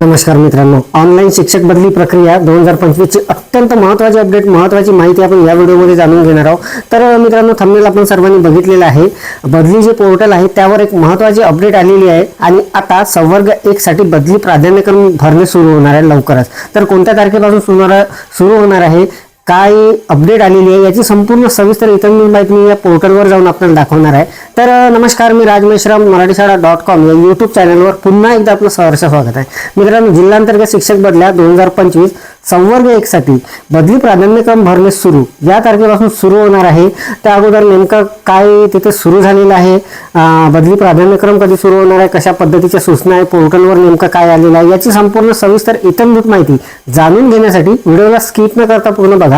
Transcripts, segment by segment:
नमस्कार मित्रांनो. ऑनलाईन शिक्षक बदली प्रक्रिया दोन हजार पंचवीसची अत्यंत महत्त्वाची अपडेट महत्त्वाची माहिती आपण या व्हिडिओमध्ये जाणून घेणार आहोत. तर मित्रांनो थंबनेल आपण सर्वांनी बघितलेलं आहे. बदली जे पोर्टल आहे त्यावर एक महत्त्वाची अपडेट आलेली आहे आणि आता संवर्ग एक साठी बदली प्राधान्यक्रम भरणे सुरू होणार आहे लवकरच. तर कोणत्या तारखेपासून सुरू सुरू होणार आहे? काय अपडेट आलेली आहे याची संपूर्ण सविस्तर इतर माहिती मी या पोर्टलवर जाऊन आपल्याला दाखवणार आहे. तर नमस्कार मी राज मेश्राम मराठी शाळा डॉट कॉम या यूट्यूब चॅनलवर पुन्हा एकदा आपलं सहर्ष स्वागत आहे. मित्रांनो जिल्हांतर्गत शिक्षक बदल्या दोन हजार पंचवीस संवर्ग एक साठी बदली प्राधान्यक्रम भरणे सुरू. या तारखेपासून सुरू होणार आहे. त्या अगोदर नेमकं काय तिथे सुरू झालेलं आहे बदली प्राधान्यक्रम कधी सुरू होणार आहे कशा पद्धतीच्या सूचना आहे पोर्टलवर नेमकं काय आलेलं आहे याची संपूर्ण सविस्तर इतर माहिती जाणून घेण्यासाठी व्हिडिओला स्किप न करता पूर्ण बघा.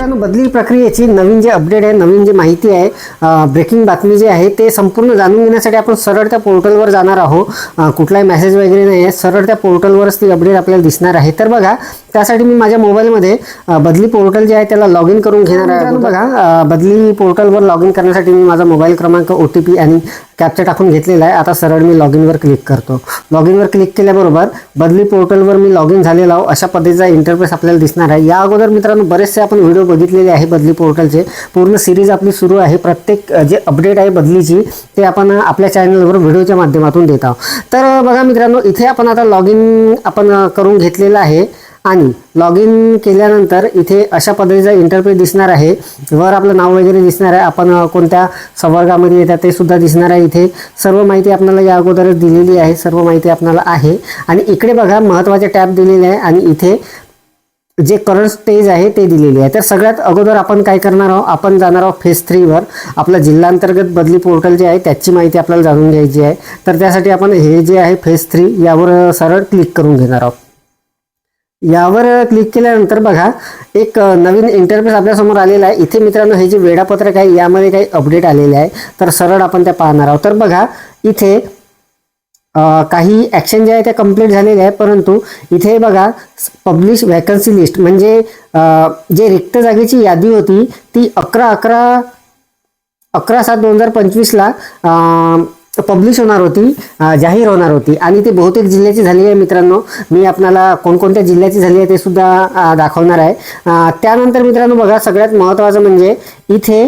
मित्रांनो बदली प्रक्रियेची नवीन जे अपडेट आहे नवीन जी माहिती आहे ब्रेकिंग बातमी जी आहे ते संपूर्ण जाणून घेण्यासाठी आपण सरळ त्या पोर्टलवर जाणार आहोत. कुठलाही मेसेज वगैरे नाही आहे सरळ त्या पोर्टलवरच ती अपडेट आपल्याला दिसणार आहे. तर बघा त्यासाठी मी माझ्या मोबाईलमध्ये बदली पोर्टल जे आहे त्याला लॉग इन करून घेणार आहे. बघा बदली पोर्टलवर लॉग इन करण्यासाठी मी माझा मोबाईल क्रमांक ओ टी पी आणि कॅप्चा टाकून घेतलेला आहे. आता सरळ मी लॉग इनवर क्लिक करतो. लॉग इनवर क्लिक केल्याबरोबर बदली पोर्टलवर मी लॉग इन झालेलो आहो. अशा पद्धतीचा इंटरफेस आपल्याला दिसणार आहे. या अगोदर मित्रांनो बरेचसे आपण व्हिडिओ बघितलेले आहे बदली पोर्टलचे पूर्ण सिरीज आपली सुरू आहे. प्रत्येक जे अपडेट आहे बदलीची ते आपण आपल्या चॅनलवर व्हिडिओच्या माध्यमातून देत आहोत. तर बघा मित्रांनो इथे आपण आता लॉग इन आपण करून घेतलेलं आहे. आणि लॉग इन केल्यानंतर इथे अशा पद्धतीचा इंटरफेस दिसणार आहे. वर आपलं नाव वगैरे दिसणार आहे. आपण कोणत्या संवर्गामध्ये येतात ते सुद्धा दिसणार आहे इथे. सर्व माहिती आपल्याला या अगोदरच दिलेली आहे. सर्व माहिती आपल्याला आहे. आणि इकडे बघा महत्त्वाचे टॅब दिलेले आहे आणि इथे जे करंट स्टेज आहे ते दिलेली आहे. तर सगळ्यात अगोदर आपण काय करणार आहोत? आपण जाणार आहोत फेज थ्रीवर आपलं जिल्हांतर्गत बदली पोर्टल जे आहे त्याची माहिती आपल्याला जाणून घ्यायची आहे. तर त्यासाठी आपण हे जे आहे फेज थ्री यावर सरळ क्लिक करून घेणार आहोत. यावर क्लिक केल्यानंतर बघा एक नवीन इंटरफेस आपल्यासमोर आलेला आहे. इथे मित्रांनो हे जे वेळापत्रक आहे यामध्ये काही अपडेट आलेले आहे. तर सरळ आपण त्या पाहणार आहोत. तर बघा इथे काही ॲक्शन जे आहे त्या कंप्लीट झालेले आहे. परंतु इथे बघा पब्लिश वॅकन्सी लिस्ट म्हणजे जे रिक्त जागेची यादी होती ती अकरा अकरा अकरा सात दोन हजार पंचवीसला पब्लिश होणार होती जाहीर होणार होती. आणि ती बहुतेक जिल्ह्याची झाली आहे मित्रांनो. मी आपणाला कोणकोणत्या जिल्ह्याची झाली आहे ते सुद्धा दाखवणार आहे. त्यानंतर मित्रांनो बघा सगळ्यात महत्त्वाचं म्हणजे इथे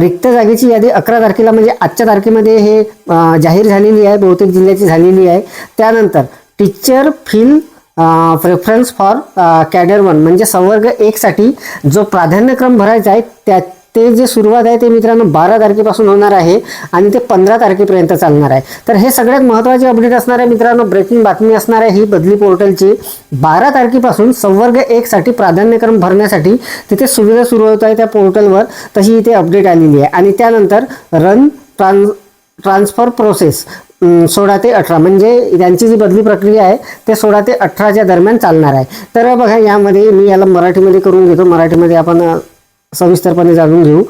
रिक्त जागेची यादी अकरा तारखेला म्हणजे आजच्या तारखेमध्ये हे जाहीर झालेली आहे बहुतेक जिल्ह्याची झालेली आहे. त्यानंतर teacher fill preference for cadre one म्हणजे संवर्ग एकसाठी जो प्राधान्यक्रम भरायचा आहे त्या ते जे सुरुवात आहे ते मित्रांनो बारा तारखेपासून होणार आहे आणि ते पंधरा तारखेपर्यंत चालणार आहे. तर हे सगळ्यात महत्त्वाचे अपडेट असणार आहे मित्रांनो ब्रेकिंग बातमी असणार आहे ही बदली पोर्टलची. बारा तारखेपासून संवर्ग एकसाठी प्राधान्यक्रम भरण्यासाठी तिथे सुविधा सुरू होत आहे त्या पोर्टलवर तशी इथे अपडेट आलेली आहे. आणि त्यानंतर रन ट्रान्स ट्रान्सफर प्रोसेस सोळा ते अठरा म्हणजे त्यांची जी बदली प्रक्रिया आहे ते सोळा ते अठराच्या दरम्यान चालणार आहे. तर बघा यामध्ये मी याला मराठीमध्ये करून घेतो. मराठीमध्ये आपण सविस्तरपणे जाणून घेऊ.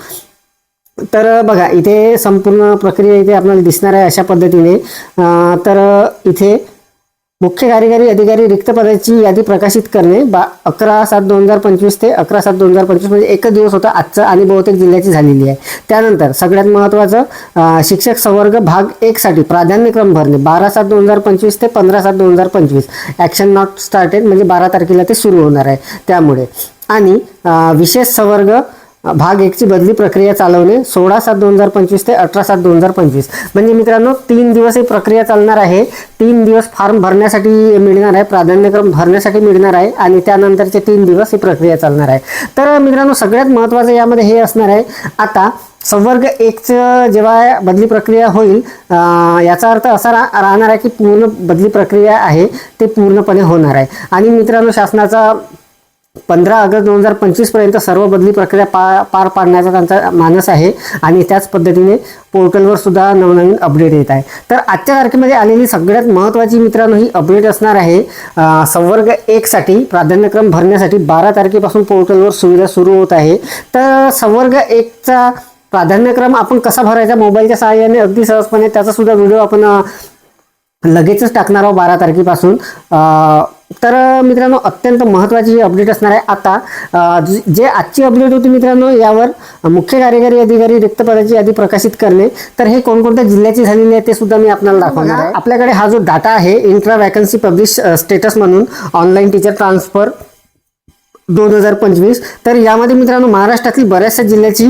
तर बघा इथे संपूर्ण प्रक्रिया इथे आपल्याला दिसणार आहे अशा पद्धतीने. तर इथे मुख्य कार्यकारी अधिकारी रिक्त पदाची यादी प्रकाशित करणे बा अकरा सात दोन हजार पंचवीस ते अकरा सात दोन हजार पंचवीस म्हणजे एकच दिवस होता आजचा आणि बहुतेक जिल्ह्याची झालेली आहे. त्यानंतर सगळ्यात महत्त्वाचं शिक्षक संवर्ग भाग एकसाठी प्राधान्यक्रम भरणे बारा सात दोन हजार पंचवीस ते पंधरा सात दोन हजार पंचवीस. ॲक्शन नॉट स्टार्टेड म्हणजे बारा तारखेला ते सुरू होणार आहे. त्यामुळे आणि विशेष संवर्ग भाग एकची बदली प्रक्रिया चालवणे सोळा सात दोन हजार पंचवीस ते अठरा सात दोन हजार पंचवीस. म्हणजे मित्रांनो तीन दिवस ही प्रक्रिया चालणार आहे. तीन दिवस फॉर्म भरण्यासाठी मिळणार आहे प्राधान्यक्रम भरण्यासाठी मिळणार आहे आणि त्यानंतरचे तीन दिवस ही प्रक्रिया चालणार आहे. तर मित्रांनो सगळ्यात महत्त्वाचं यामध्ये हे असणार आहे आता संवर्ग एकचं जेव्हा बदली प्रक्रिया होईल याचा अर्थ असा रा राहणार आहे की पूर्ण बदली प्रक्रिया आहे ते पूर्णपणे होणार आहे. आणि मित्रांनो शासनाचा पंधरा ऑगस्ट दोन हजार पंचवीसपर्यंत सर्व बदली प्रक्रिया पा पार पाडण्याचा त्यांचा मानस आहे आणि त्याच पद्धतीने पोर्टलवर सुद्धा नवनवीन अपडेट येत आहे. तर आजच्या तारखेमध्ये आलेली सगळ्यात महत्त्वाची मित्रांनो ही अपडेट असणार आहे संवर्ग एकसाठी प्राधान्यक्रम भरण्यासाठी बारा तारखेपासून पोर्टलवर सुविधा सुरू होत आहे. तर संवर्ग एकचा प्राधान्यक्रम आपण कसा भरायचा? मोबाईलच्या सहाय्याने अगदी सहजपणे त्याचा सुद्धा व्हिडिओ आपण लगेचच टाकणार आहोत बारा तारखेपासून. अं, तर मित्रांनो अत्यंत महत्त्वाची अपडेट असणार आहे आता जे आजची अपडेट होती मित्रांनो यावर मुख्य कार्यकारी अधिकारी रिक्त पदाची यादी प्रकाशित करणे तर हे कोणकोणत्या जिल्ह्याची झालेली आहे ते सुद्धा मी आपल्याला दाखवणार आहे. आपल्याकडे हा जो डाटा आहे इंट्रा वॅकन्सी पब्लिश स्टेटस म्हणून ऑनलाईन टीचर ट्रान्सफर दोन हजार पंचवीस. तर यामध्ये मित्रांनो महाराष्ट्रातील बऱ्याचशा जिल्ह्याची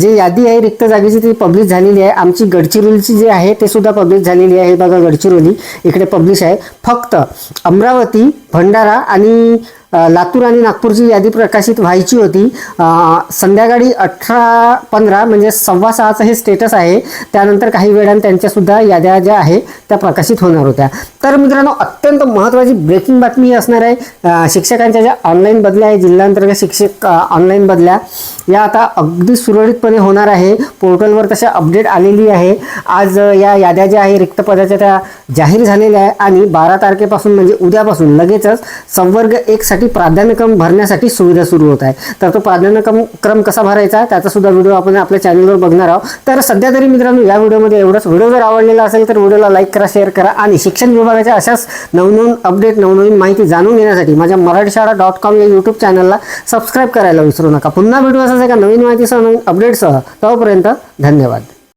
जी यादी आहे रिक्त जागेची ती पब्लिश झालेली आहे. आमची गडचिरोलीची जी आहे ते सुद्धा पब्लिश झालेली आहे. हे बघा गडचिरोली इकडे पब्लिश आहे. फक्त अमरावती भंडारा आणि लातूर आणि नागपूरची यादी प्रकाशित व्हायची होती. संध्याकाळी अठरा पंधरा म्हणजे सव्वा सहाचं हे स्टेटस आहे. त्यानंतर काही वेळानं त्यांच्यासुद्धा याद्या ज्या आहे त्या प्रकाशित होणार होत्या. तर मित्रांनो अत्यंत महत्त्वाची ब्रेकिंग बातमी असणार आहे. शिक्षकांच्या ज्या ऑनलाईन बदल्या आहे जिल्हांतर्गत शिक्षक ऑनलाईन बदल्या या आता अगदी सुरळीतपणे होणार आहे. पोर्टलवर तशा अपडेट आलेली आहे. आज या याद्या ज्या आहे रिक्त पदाच्या त्या जाहीर झालेल्या आहे. आणि बारा तारखेपासून म्हणजे उद्यापासून लगेचच संवर्ग एक त्यासाठी प्राधान्यक्रम भरण्यासाठी सुविधा सुरू होत आहे. तर तो प्राधान्यक्रम क्रम कसा भरायचा त्याचा सुद्धा व्हिडिओ आपण आपल्या चॅनलवर बघणार आहोत. तर सध्या तरी मित्रांनो या व्हिडिओमध्ये एवढंच. व्हिडिओ जर आवडलेला असेल तर व्हिडिओला लाईक करा शेअर करा आणि शिक्षण विभागाच्या अशाच नवनवीन अपडेट नवनवीन माहिती जाणून घेण्यासाठी माझ्या मराठी शाळा डॉट कॉम या यूट्यूब चॅनलला सबस्क्राईब करायला विसरू नका. पुन्हा भेटू असं एका नवीन माहितीसह नवीन अपडेटसह तोपर्यंत धन्यवाद.